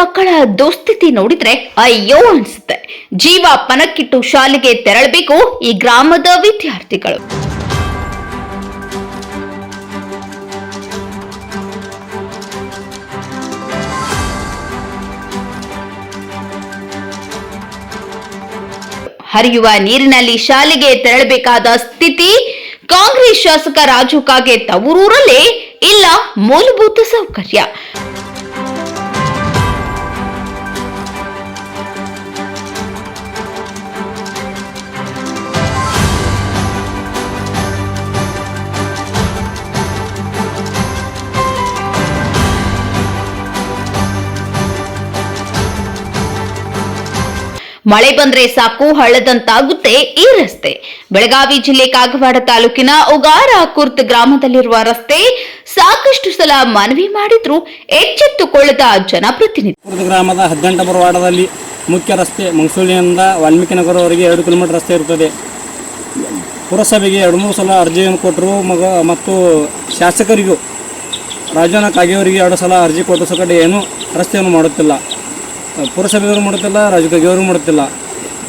ಮಕ್ಕಳ ದುಸ್ಥಿತಿ ನೋಡಿದ್ರೆ ಅಯ್ಯೋ ಅನ್ಸುತ್ತೆ. ಜೀವ ಪನಕ್ಕಿಟ್ಟು ಶಾಲೆಗೆ ತೆರಳಬೇಕು ಈ ಗ್ರಾಮದ ವಿದ್ಯಾರ್ಥಿಗಳು. ಹರಿಯುವ ನೀರಿನಲ್ಲಿ ಶಾಲೆಗೆ ತೆರಳಬೇಕಾದ ಸ್ಥಿತಿ ಕಾಂಗ್ರೆಸ್ ಶಾಸಕ ರಾಜು ಕಾಗೆ ತವರೂರಲ್ಲೇ ಇಲ್ಲ ಮೂಲಭೂತ ಸೌಕರ್ಯ. ಮಳೆ ಬಂದ್ರೆ ಸಾಕು ಹಳ್ಳದಂತಾಗುತ್ತೆ ಈ ರಸ್ತೆ. ಬೆಳಗಾವಿ ಜಿಲ್ಲೆ ಕಾಗವಾಡ ತಾಲೂಕಿನ ಉಗಾರ ಕುರ್ತ್ ಗ್ರಾಮದಲ್ಲಿರುವ ರಸ್ತೆ ಸಾಕಷ್ಟು ಸಲ ಮನವಿ ಮಾಡಿದ್ರು, ಎಚ್ಚೆತ್ತುಕೊಳ್ಳದ ಜನಪ್ರತಿನಿಧಿ. ಗ್ರಾಮದ ಹದಿನೆಂಟು ಬರವಾಡದಲ್ಲಿ ಮುಖ್ಯ ರಸ್ತೆ ಮಂಗಸೂಳಿನಿಂದ ವಾಲ್ಮೀಕಿ ನಗರವರೆಗೆ ಎರಡು ಕಿಲೋಮೀಟರ್ ರಸ್ತೆ ಇರುತ್ತದೆ. ಪುರಸಭೆಗೆ ಎರಡು ಮೂರು ಸಲ ಅರ್ಜಿಯನ್ನು ಕೊಟ್ಟರು, ಮಗ ಮತ್ತು ಶಾಸಕರಿಗೂ. ರಾಜನ ಕಾಗೆಯವರಿಗೆ ಎರಡು ಸಲ ಅರ್ಜಿ ಕೊಟ್ಟು ಸಕಡೆ ಏನೂ ರಸ್ತೆಯನ್ನು ಮಾಡುತ್ತಿಲ್ಲ. ಪುರಸಭೆಯವರು ಮಾಡುತ್ತಿಲ್ಲ ರಾಜಕೀಯ ಕಾಗೆಯವರು ಮಾಡುತ್ತಿಲ್ಲ.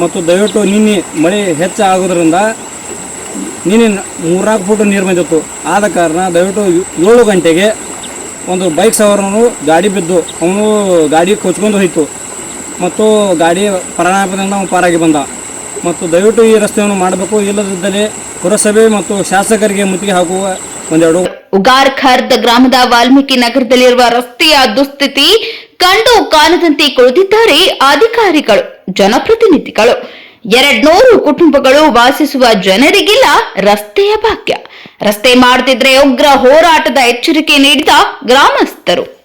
ಮತ್ತು ದಯವಿಟ್ಟು ನಿನ್ನೆ ಮಳೆ ಹೆಚ್ಚಾಗೋದ್ರಿಂದ ನಿನ್ನೆ ಮೂರ್ನಾಲ್ಕು ಫುಟ್ ನೀರು ಬಂದಿತ್ತು. ಆದ ಕಾರಣ ದಯವಿಟ್ಟು ಏಳು ಗಂಟೆಗೆ ಒಂದು ಬೈಕ್ ಸವಾರನು ಗಾಡಿ ಬಿದ್ದು ಅವನು ಗಾಡಿ ಕೊಚ್ಕೊಂಡು ಹೋಯಿತು. ಮತ್ತು ಗಾಡಿ ಪರಿಣಾಮದಿಂದ ಅವನು ಪಾರಾಗಿ ಬಂದ. ಮತ್ತು ದಯವಿಟ್ಟು ಈ ರಸ್ತೆಯನ್ನು ಮಾಡಬೇಕು. ಇಲ್ಲದಿದ್ದಲ್ಲಿ ಪುರಸಭೆ ಮತ್ತು ಶಾಸಕರಿಗೆ ಮುತ್ತಿಗೆ ಹಾಕುವ ಒಂದೆರಡು ಉಗಾರ್ ಖರ್ದ್ ಗ್ರಾಮದ ವಾಲ್ಮೀಕಿ ನಗರದಲ್ಲಿರುವ ರಸ್ತೆಯ ದುಸ್ಥಿತಿ ಕಂಡು ಕಾಣದಂತೆ ಕುಳಿತಿದ್ದಾರೆ ಅಧಿಕಾರಿಗಳು, ಜನಪ್ರತಿನಿಧಿಗಳು. ಎರಡ್ನೂರು ಕುಟುಂಬಗಳು ವಾಸಿಸುವ ಜನರಿಗಿಲ್ಲ ರಸ್ತೆಯ ಭಾಗ್ಯ. ರಸ್ತೆ ಮಾಡುತ್ತಿದ್ರೆ ಉಗ್ರ ಹೋರಾಟದ ಎಚ್ಚರಿಕೆ ನೀಡಿದ ಗ್ರಾಮಸ್ಥರು.